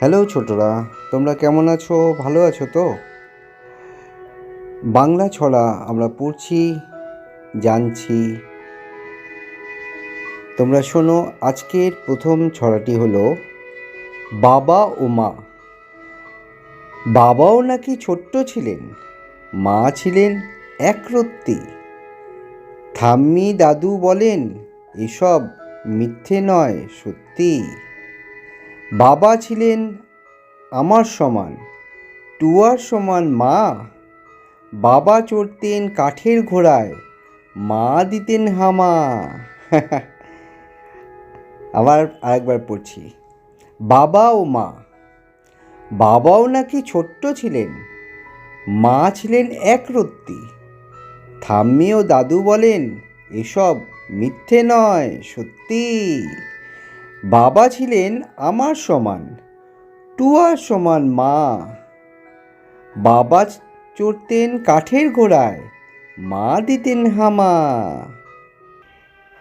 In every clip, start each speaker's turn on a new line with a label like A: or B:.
A: Hello ছোটরা, তোমরা কেমন আছো? ভালো আছো তো? বাংলা ছড়া আমরা পড়ছি, জানছি। তোমরা শোনো, আজকের প্রথম ছড়াটি হলো, বাবা ও মা। বাবাও নাকি ছোট্ট ছিলেন, মা ছিলেন একরত্তি। ঠাম্মি দাদু বলেন, এসব মিথ্যে নয়, সত্যি। বাবা ছিলেন আমার সমান, টুয়ার সমান মা। বাবা চড়তেন কাঠের ঘোড়ায়, মা দিতেন হামা। আবার আরেকবার পড়ছি। বাবা ও মা। বাবাও নাকি ছোট্ট ছিলেন, মা ছিলেন একরত্তি। থাম্মি ও দাদু বলেন, এসব মিথ্যে নয়, সত্যি। বাবা ছিলেন আমার সমান টুয়ার সমান মা। বাবা চড়তেন কাঠের ঘোড়ায় মা দিতেন হামা।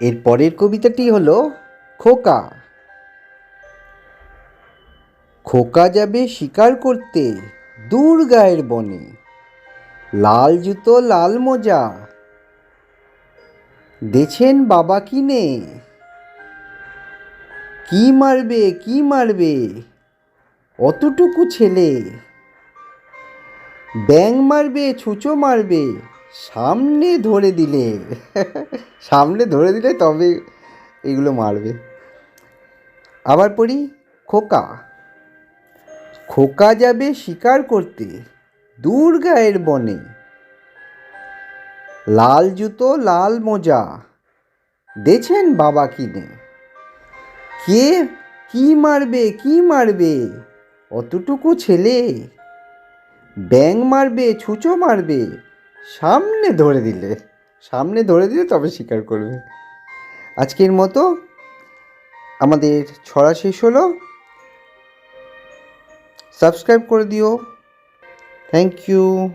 A: এর পরের কবিতাটি হলো খোকা। খোকা যাবে শিকার করতে দূর গায়ের বনে, লাল জুতো, লাল মোজা। দেছেন বাবা কিনে কি মারবে কি মারবে? অতটুকু ছেলে। ব্যাং মারবে, ছুঁচো মারবে, সামনে ধরে দিলে। সামনে ধরে দিলে তবে এগুলো মারবে। আবার পড়ি, খোকা। খোকা যাবে শিকার করতে দূর গায়ের বনে। লাল জুতো, লাল মোজা দেছেন বাবা কিনে। কে? কি মারবে? কি মারবে? অতটুকু ছেলে। ব্যাং মারবে, ছুঁচো মারবে। সামনে ধরে দিলে। সামনে ধরে দিলে তবে স্বীকার করবে। আজকের মতো আমাদের ছড়া শেষ হলো। সাবস্ক্রাইব করে দিও। Thank you.